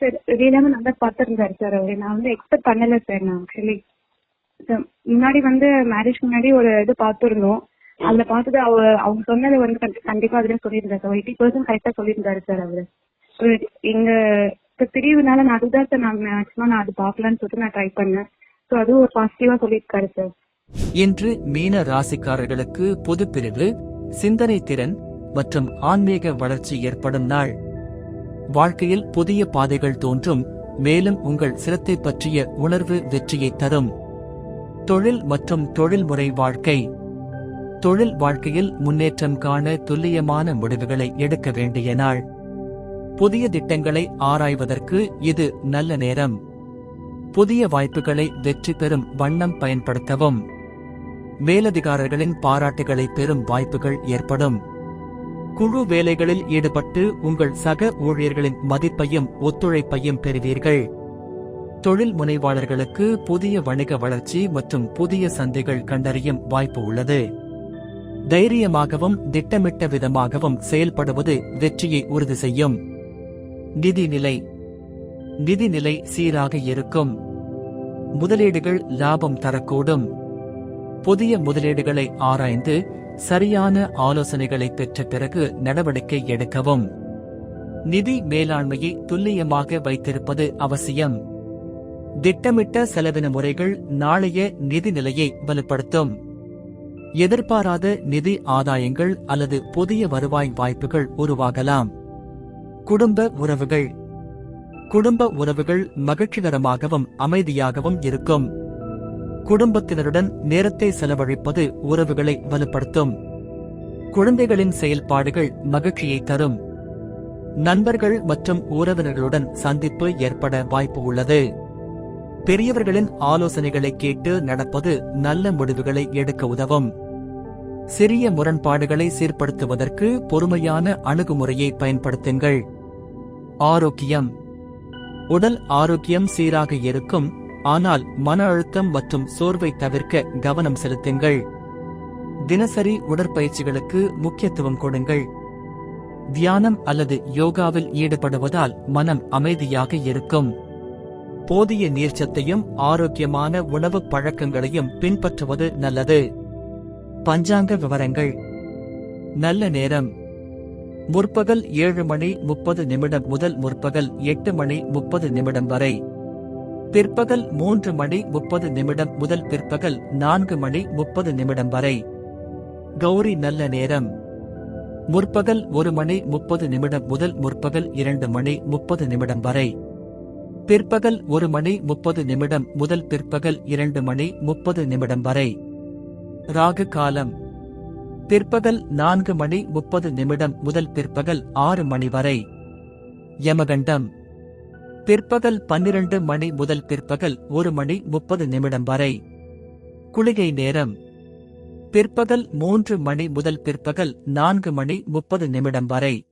Sir வெளியிலாம நல்லா பார்த்துருந்தாரு sir அவரு. நான் வந்து எக்ஸ்பெக்ட் பண்ணல சார் நான் ஆக்சுவலி முன்னாடி வந்து மேரேஜ் முன்னாடி ஒரு இது பார்த்துருந்தோம். அதுல பார்த்தது அவ அவங்க சொன்னது வந்து கண்டிப்பா அதுல சொல்லியிருந்தாரு சார். எயிட்டி பர்சன்ட் கரெக்டா சொல்லியிருந்தாரு சார் அவரு. எங்க இப்ப பிரிவுனால நான் அதுதான் சார் நான் மேக்ஸிமம் நான் அது பார்க்கலான்னு சொல்லிட்டு நான் ட்ரை பண்ணேன். ஸோ அதுவும் ஒரு பாசிட்டிவா சொல்லியிருக்காரு சார். இன்று மீன ராசிக்காரர்களுக்கு பொது பிரிவு சிந்தனை திறன் மற்றும் ஆன்மீக வளர்ச்சி ஏற்படும் நாள். வாழ்க்கையில் புதிய பாதைகள் தோன்றும் மேலும் உங்கள் சிரத்தை பற்றிய உணர்வு வெற்றியை தரும். தொழில் மற்றும் தொழில்முறை வாழ்க்கை. தொழில் வாழ்க்கையில் முன்னேற்றம் காண துல்லியமான முடிவுகளை எடுக்க வேண்டிய நாள். புதிய திட்டங்களை ஆராய்வதற்கு இது நல்ல நேரம். புதிய வாய்ப்புகளை வெற்றி பெறும் வண்ணம் பயன்படுத்தவும். மேலதிகாரர்களின் பாராட்டுகளை பெறும் வாய்ப்புகள் ஏற்படும். குழு வேலைகளில் ஈடுபட்டு உங்கள் சக ஊழியர்களின் மதிப்பையும் ஒத்துழைப்பையும் பெறுவீர்கள். தொழில் முனைவாளர்களுக்கு புதிய வணிக வளர்ச்சி மற்றும் புதிய சந்தைகள் கண்டறியும் வாய்ப்பு உள்ளது. தைரியமாகவும் திட்டமிட்ட விதமாகவும் செயல்படுவது வெற்றியை உறுதி செய்யும். நிதிநிலை. நிதிநிலை சீராக இருக்கும். முதலீடுகள் லாபம் தரக்கூடும். புதிய முதலீடுகளை ஆராய்ந்து சரியான ஆலோசனைகளை பெற்ற பிறகு நடவடிக்கை எடுக்கவும். நிதி மேலாண்மையை துல்லியமாக வைத்திருப்பது அவசியம். திட்டமிட்ட செலவின முறைகள் நாளைய நிதி நிலையை வலுப்படுத்தும். எதிர்பாராத நிதி ஆதாயங்கள் அல்லது புதிய வருவாய் வாய்ப்புகள் உருவாகலாம். குடும்ப உறவுகள். குடும்ப உறவுகள் மகிழ்ச்சிகரமாகவும் அமைதியாகவும் இருக்கும். குடும்பத்தினருடன் நேரத்தை செலவழிப்பது உறவுகளை வலுப்படுத்தும். குழந்தைகளின் செயல்பாடுகள் மகிழ்ச்சியை தரும். நண்பர்கள் மற்றும் உறவினர்களுடன் சந்திப்பு ஏற்பட வாய்ப்பு உள்ளது. பெரியவர்களின் ஆலோசனைகளை கேட்டு நடப்பது நல்ல முடிவுகளை எடுக்க உதவும். சிறிய முரண்பாடுகளை சீர்படுத்துவதற்கு பொறுமையான அணுகுமுறையை பயன்படுத்துங்கள். ஆரோக்கியம். உடல் ஆரோக்கியம் சீராக இருக்கும் ஆனால் மன அழுத்தம் மற்றும் சோர்வை தவிர்க்க கவனம் செலுத்துங்கள். தினசரி உடற்பயிற்சிகளுக்கு முக்கியத்துவம் கொடுங்கள். தியானம் அல்லது யோகாவில் ஈடுபடுவதால் மனம் அமைதியாக இருக்கும். போதிய நீர்ச்சத்தையும் ஆரோக்கியமான உணவுப் பழக்கங்களையும் பின்பற்றுவது நல்லது. பஞ்சாங்க விவரங்கள். நல்ல நேரம். முற்பகல் ஏழு மணி முப்பது நிமிடம் முதல் முற்பகல் எட்டு மணி முப்பது நிமிடம் வரை. பிற்பகல் மூன்று மணி முப்பது நிமிடம் முதல் பிற்பகல் நான்கு மணி முப்பது நிமிடம் வரை. கௌரி நல்ல நேரம். முற்பகல் ஒரு மணி முப்பது நிமிடம் முதல் முற்பகல் இரண்டு மணி முப்பது நிமிடம் வரை. பிற்பகல் ஒரு மணி முப்பது நிமிடம் முதல் பிற்பகல் இரண்டு மணி முப்பது நிமிடம் வரை. ராகு காலம். பிற்பகல் நான்கு மணி முப்பது நிமிடம் முதல் பிற்பகல் ஆறு மணி வரை. யமகண்டம். பிற்பகல் பன்னிரண்டு மணி முதல் பிற்பகல் ஒரு மணி முப்பது நிமிடம் வரை. குளிகை நேரம். பிற்பகல் மூன்று மணி முதல் பிற்பகல் நான்கு மணி முப்பது நிமிடம் வரை.